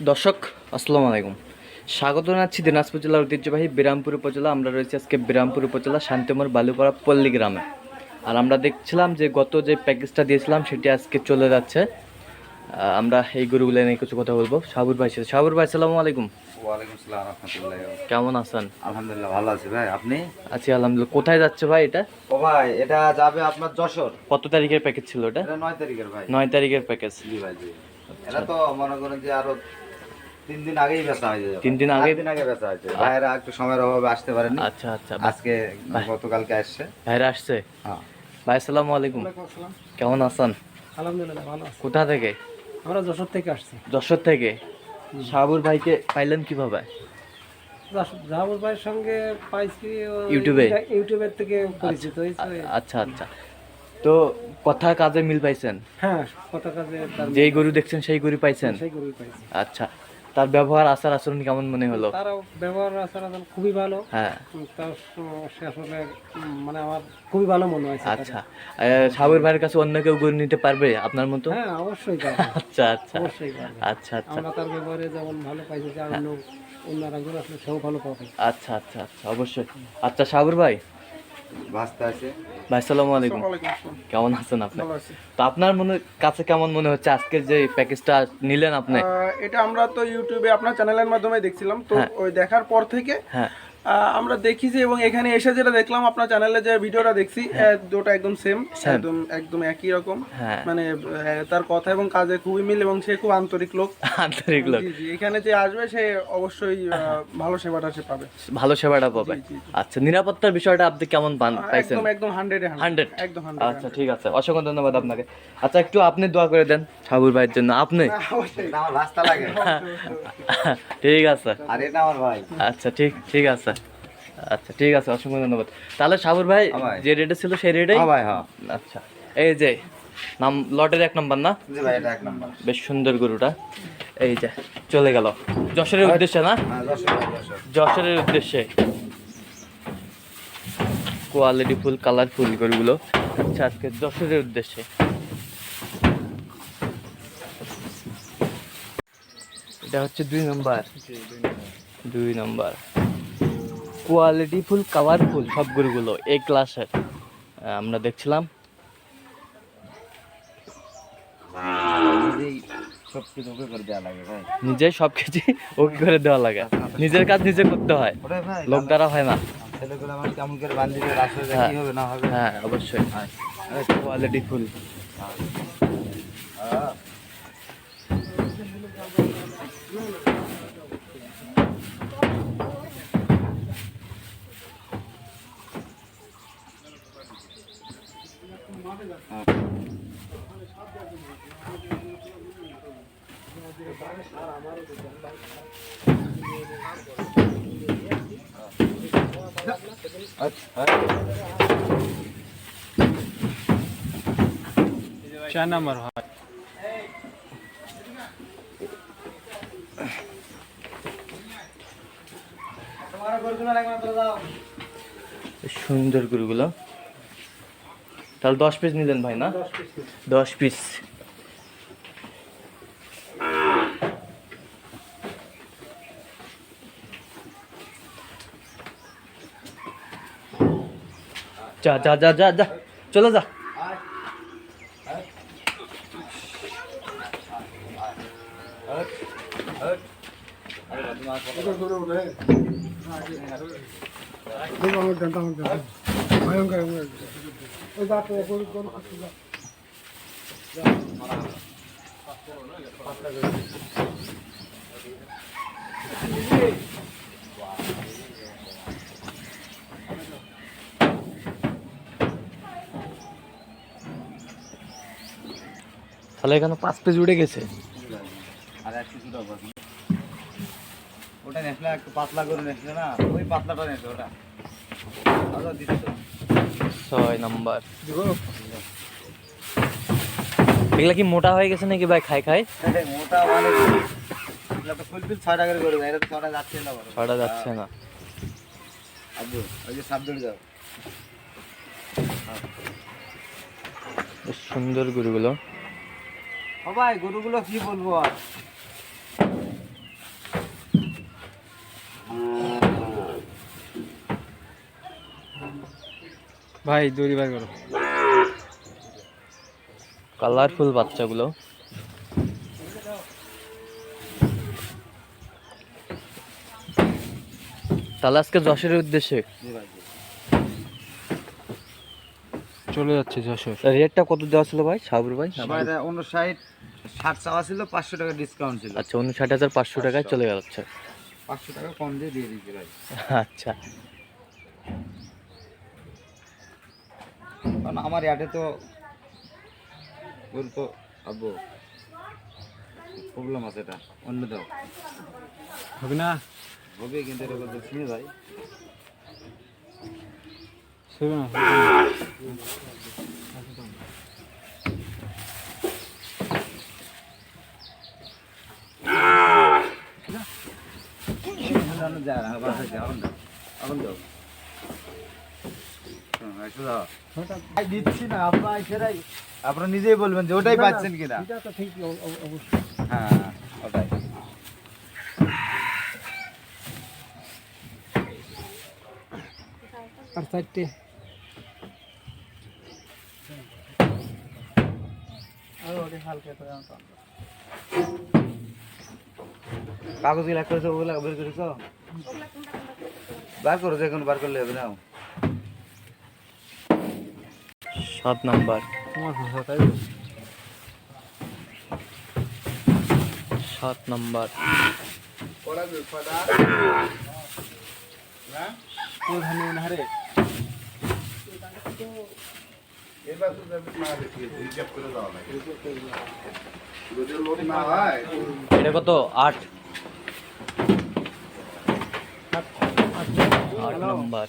দর্শক আসসালামু আলাইকুম। স্বাগত জানাচ্ছি দিনাজপুর জেলার ঐতিহ্যবাহী বিরামপুর উপজেলা। আমরা রয়েছি আজকে বিরামপুর উপজেলা শান্তিমোর বালুপাড়া পল্লী গ্রামে। আর আমরা দেখছিলাম যে গত যে প্যাকেজটা দিয়েছিলাম সেটি আজকে চলে যাচ্ছে। আমরা এই গরুগুলো নিয়ে কিছু কথা বলব। সাবুর ভাই সাথে সাবুর ভাই আলাইকুম। সালাম রহমতুল্লাহ। কেমন আছেন? আলহামদুলিল্লাহ ভালো আছি। ভাই আপনি? আছি আলহামদুলিল্লাহ। কোথায় যাচ্ছে ভাই এটা? ও ভাই এটা যাবে আপনার যশোর। কত তারিখের প্যাকেজ ছিল এটা? এটা নয় তারিখের ভাই। নয় তারিখের প্যাকেজ। জি ভাই জি। এটা তো মনে করেন যে আরও তিন দিন আগেই বেচা হয়ে তিন দিন আগে- দিন আগে বেচা হয়েছে। ভাইয়েরা একটু সময়ের অভাবে আসতে পারেনি আচ্ছা আচ্ছা আজকে গতকালকে আসছে। ভাইরা আসছে? হ্যাঁ। ভাই আসসালামু আলাইকুম। কেমন আছেন? আলহামদুলিল্লাহ ভালো আছি। কোথা থেকে? আমরা যশোর থেকে আসছি। যশোর থেকে? সাবুর ভাইকে পাইলেন কীভাবে? জাহাবুর ভাইয়ের সঙ্গে পাইছি ইউটিউবে? ইউটিউবের থেকে পরিচিত হয়েছে আচ্ছা আচ্ছা তো কথা কাজে মিল পাইছেন? হ্যাঁ কথা কাজে যেই গরু দেখছেন সেই গরু পাইছেন? সেই গরুই পাইছি। আচ্ছা। তার ব্যবহার আচার আচরণ কেমন মনে হলো? তারও ব্যবহার আচার আচরণ খুবই ভালো। হ্যাঁ। তার সে আসলে মানে আমার খুবই ভালো মনে হয়েছে আচ্ছা। সাবুর ভাইয়ের কাছে অন্য কেউ গরু নিতে পারবে আপনার মতো? হ্যাঁ অবশ্যই আচ্ছা আচ্ছা। অবশ্যই আচ্ছা আচ্ছা। আমরা তার ব্যবহারে যেমন ভালো পাইছি যে অন্য অন্য একজন আসলে সেও ভালো পাবে আচ্ছা আচ্ছা আচ্ছা অবশ্যই। আচ্ছা সাবুর ভাই ভাস্তা ভাই সালামু আলাইকুম। কেমন আছেন আপনি? তো আপনার মনে কাছে কেমন মনে হচ্ছে আজকের যে প্যাকেজটা নিলেন আপনি? এটা আমরা তো ইউটিউবে আপনার চ্যানেলের মাধ্যমে দেখছিলাম। তো হ্যাঁ। ওই দেখার পর থেকে হ্যাঁ আহ, আমরা দেখেছি এবং এখানে এসে যেটা দেখলাম আপনার চ্যানেলে যে ভিডিওটা দেখছি আহ, দুটো একদম সেম একদম একদম একই রকম। হ্যাঁ। মানে তার কথা এবং কাজে খুবই মিল এবং সে খুব আন্তরিক লোক। আন্তরিক লোক। জি, জি, এখানে যে আসবে সে অবশ্যই ভালো সেবাটা সে পাবে। ভালো সেবাটা পাবে। আচ্ছা নিরাপত্তার বিষয়টা আপনি কেমন পান পাইছেন? একদম একদম হান্ড্রেডে হান্ড্রেড একদম হান্ড্রেড আচ্ছা ঠিক আছে। অসংখ্য ধন্যবাদ আপনাকে। আচ্ছা একটু আপনি দোয়া করে দেন সাবুর ভাইয়ের জন্য। আপনি? অবশ্যই। আমার ভাস্তা লাগে। ঠিক আছে। আরে এটা আমার ভাই। আচ্ছা ঠিক ঠিক আছে। আচ্ছা ঠিক আছে অসংখ্য ধন্যবাদ। তাহলে সাবুর ভাই হ্যাঁ যে রেটে ছিল সেই রেটেই হ্যাঁ ভাই হ্যাঁ। আচ্ছা এই যে নাম লটের এক নম্বর না? জি ভাই এটা এক নম্বর। বেশ সুন্দর গরুটা। এই যে চলে গেল। যশোরের উদ্দেশ্যে না? হ্যাঁ যশোর যশোরের উদ্দেশ্যে। কোয়ালিটি ফুল কালারফুল গরুগুলো। আচ্ছা আজকে যশোরের উদ্দেশ্যে। এটা হচ্ছে দুই নম্বর। দুই নম্বর। কোয়ালিটি ফুল কালারফুল সব গরুগুলো এ ক্লাসের আমরা দেখছিলাম। নিজেই সব কিছু করে দেওয়া লাগে নিজে সব কিছু ওকে করে দেওয়া লাগে। নিজের কাজ নিজে করতে হয়। লোক দ্বারা হয় না। হবে? হ্যাঁ অবশ্যই। Quality full. হ্যাঁ। চার নাম্বার হয় বেশ সুন্দর গরুগুলো তাহলে দশ পিস নিলেন ভাই না? দশ পিস যা যা যা যা যা চলে যা। তাহলে এখানে পাঁচ পেজ উঠে গেছে। আর এক কিছু। ওটা নেসলে একটু পাতলা করে নেসলে না ওই পাতলাটা নেসলে ওটা। আচ্ছা দিচ্ছি। তো ছয় নাম্বার। এগুলা কি মোটা হয়ে গেছে নাকি ভাই? খাই খাই। মোটা মানে ছটা যাচ্ছে না আব্বু ওই যে সাপ যাও সুন্দর গরুগুলো। ও ভাই গরুগুলো কি বলব আর? ভাই দড়ি বার করো। কালারফুল বাচ্চাগুলো। তাহলে আজকে যশোরের উদ্দেশ্যে? ভাই চলে যাচ্ছে যশোর। রেটটা কত দেওয়া ছিল ভাই সাবর ভাই? উনষাট ষাট চাওয়া ছিল পাঁচশো টাকা ডিসকাউন্ট ছিল। আচ্ছা উনষাট হাজার পাঁচশো টাকায় চলে গেল আচ্ছা। পাঁচশো টাকা কম দিয়ে দিয়ে দিচ্ছি ভাই। আচ্ছা। কারণ আমার ইয়াতে তো ওর তো আব্বু প্রবলেম আছে এটা অন্য দাও। হবে না? হবে কিন্তু এটা বলতে শুনে না যা দাও এখন দাও দিচ্ছি না আপনার সেটাই আপনারা নিজেই বলবেন যে ওটাই পাচ্ছেন কিনা এটা তো ঠিক অ- অ- অবশ্যই হ্যাঁ ওটাই আর চারটে কাগজ গুলা করেছো ওগুলা বের করেছো বার করো যে কোনো বার করলে হবে না সাত নাম্বার। সাত নাম্বার। এটা কত? আট। আট নাম্বার।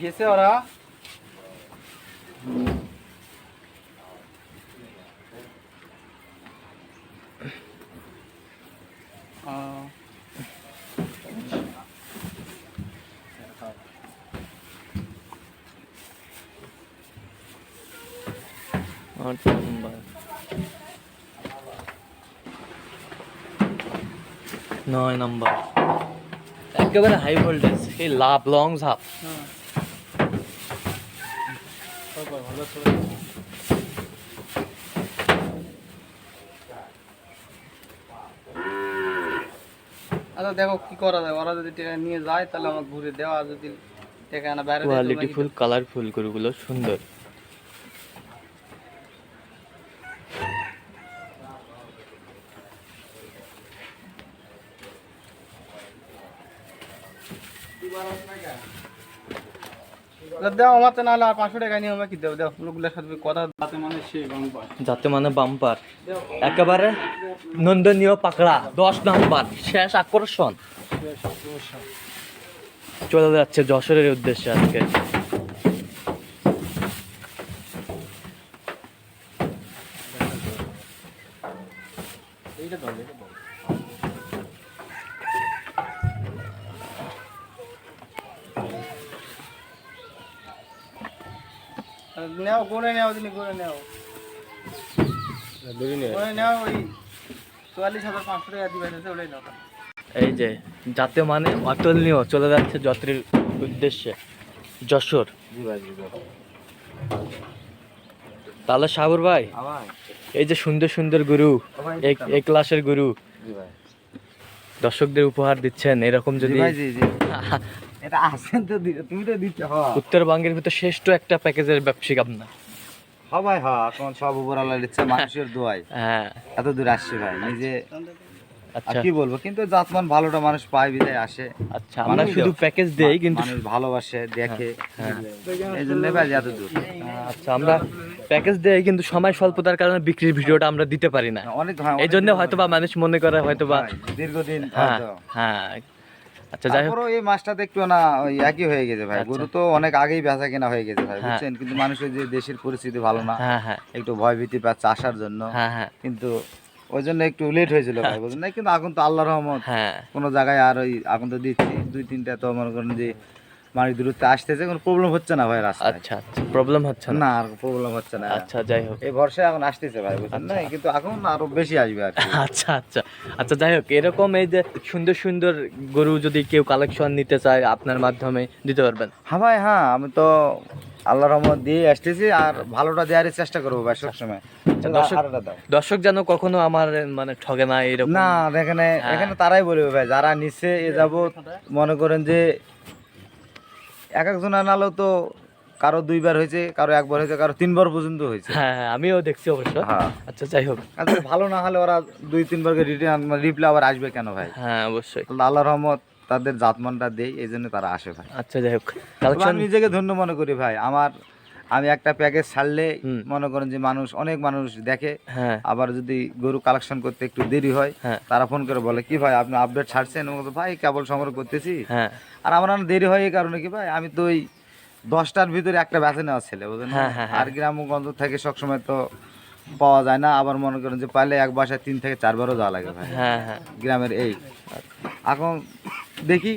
গেছে ওরা আহ, আট নাম্বার নয় নাম্বার একেবারে হাই ভোল্টেজ এই লাভ লং ঝাপ হ্যাঁ। আচ্ছা দেখো কি করা যায়। ওরা যদি টাকা নিয়ে যায় তাহলে আমার ঘুরে দেওয়া আর যদি টাকা না বাইরে কালারফুল গরুগুলো সুন্দর। দেও আমার নাহলে আর পাঁচশো টাকা নিয়ে আমাকে দেও দেও লোকগুলোর সাথে কথা তাতে মানে সে বাম্পার। যাতে মানে বাম্পার। একেবারে নন্দনীয় পাকড়া দশ নাম্বার শেষ আকর্ষণ। চলে যাচ্ছে যশোরের উদ্দেশ্যে আজকে। নেও করে নেও তুমি করে নেও। করে নেও ওই চুয়াল্লিশ হাজার পাঁচশো টাকা দিবে আছে ওটাই নাও। এই যে যাতে মানে অতুলনীয় চলে যাচ্ছে যত্রের উদ্দেশ্যে। যশোর। জি ভাই জি ভাই তাহলে সাগর ভাই এই যে সুন্দর সুন্দর গুরু এক এক ক্লাসের গুরু। দর্শকদের উপহার দিচ্ছেন এরকম যদি ভাই জি জি। এটা আসেন তো তুমি তো দিতে হ। উত্তরবঙ্গের ভিতর শ্রেষ্ঠ একটা প্যাকেজের ব্যবসায়িক আপনার। হ এখন সব উপর আল্লাহ দিচ্ছে মানুষের দোয়াই হ্যাঁ। এত দূর আসছে ভাই নিজে আচ্ছা। কি বলব কিন্তু জাতমান ভালোটা মানুষ পায় বিদায় আসে। আচ্ছা আমরা শুধু প্যাকেজ দেই কিন্তু মানুষ ভালোবাসে দেখে। হ্যাঁ। এই জন্য ভাই এত দূর। আচ্ছা আমরা প্যাকেজ দেই কিন্তু সময় স্বল্পতার কারণে বিক্রির ভিডিওটা আমরা দিতে পারি না। অনেক হ্যাঁ, এই জন্য দিন হয়তো বা মানুষ মনে করে হয়তো বা দীর্ঘদিন হ্যাঁ হ্যাঁ আচ্ছা যাই হোক। তারপরও এই মাছটাতে একটু না ওই একই হয়ে গেছে ভাই। আচ্ছা। গরু তো অনেক আগেই বেচা কেনা হয়ে গেছে ভাই হ্যাঁ। বুঝছেন? কিন্তু মানুষের যে দেশের পরিস্থিতি ভালো না হ্যাঁ হ্যাঁ। একটু ভয় ভীতি পাচ্ছে আসার জন্য কিন্তু ওই জন্য একটু লেট হয়েছিল ভাই বুঝলেন? না কিন্তু এখন তো আল্লাহ রহমত। কোনো জায়গায় আর ওই এখন তো দিচ্ছি। দুই তিনটা তো মনে করেন যে মানি দূরত্বে আসতেছে কোনো প্রবলেম হচ্ছে না ভাই রাস্তায়। আচ্ছা আচ্ছা প্রবলেম হচ্ছে না। আর প্রবলেম হচ্ছে না। আচ্ছা যাই হোক। এই বর্ষে এখন আসতেছে ভাই বুঝছেন না? কিন্তু এখন আরও বেশি আসবে আর আচ্ছা আচ্ছা আচ্ছা যাই হোক এরকম এই যে সুন্দর সুন্দর গরু যদি কেউ কালেকশন নিতে চায় আপনার মাধ্যমে দিতে পারবেন? হ্যাঁ ভাই হ্যাঁ আমি তো আল্লাহ রহমত দিয়ে আসতেছি আর ভালোটা দেওয়ার চেষ্টা করব ভাই সবসময়। আচ্ছা, দর্শক- যেন কখনো আমার মানে ঠগে না এরকম। না এখানে এখানে তারাই বলবে ভাই যারা নিচ্ছে এ যাবৎ মনে করেন যে এক একজন আনালো তো কারও দুইবার হয়েছে কারও একবার হয়েছে কারও তিনবার পর্যন্ত হয়েছে। হ্যাঁ হ্যাঁ আমিও দেখছি অবশ্য। হ্যাঁ। আচ্ছা যাই হোক। আচ্ছা, ভালো না হলে ওরা দুই তিনবার রিটার্ন রিপ্লাই আবার আসবে কেন ভাই? হ্যাঁ অবশ্যই। আল্লাহ রহমত তাদের জাতমানটা দেয় এই জন্য তারা আসে ভাই। আচ্ছা যাই হোক। কালেকশন নিজেকে ধন্য মনে করি ভাই। আমার আমি একটা প্যাকেজ ছাড়লে মনে করেন যে মানুষ অনেক মানুষ দেখে। হ্যাঁ। আবার যদি গরু কালেকশন করতে একটু দেরি হয় হ্যাঁ। তারা ফোন করে বলে কি ভাই আপনি আপডেট ছাড়ছেন? ভাই কেবল সংগ্রহ করতেছি। হ্যাঁ। আর আমার দেরি হয় এই কারণে কি ভাই আমি তো ওই দশটার ভিতরে একটা বেছে নেওয়া ছেলে বুঝলেন। আর গ্রামগঞ্জ থেকে সবসময় তো পাওয়া যায় না আবার মনে করেন যে পাইলে এক বাসায় তিন থেকে চারবারও যাওয়া লাগে ভাই। হ্যাঁ হ্যাঁ। গ্রামের এই। এখন দেখি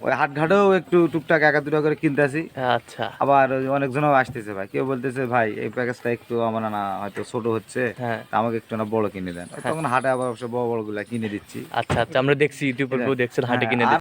ওই হাটঘাটেও একটু টুকটাক একা দুটা করে কিনতেছি আচ্ছা। আবার অনেকজনও আসতেছে ভাই। কেউ বলতেছে ভাই এই প্যাকেজটা একটু আমার না হয়তো ছোট হচ্ছে। হ্যাঁ। আমাকে একটু না বড় কিনে দেন। তখন হাটে আবার অবশ্য বড় বড়গুলা কিনে দিচ্ছি। আচ্ছা আচ্ছা আমরা দেখছি ইউটিউবে দেখছেন হাটে কিনে হ্যাঁ,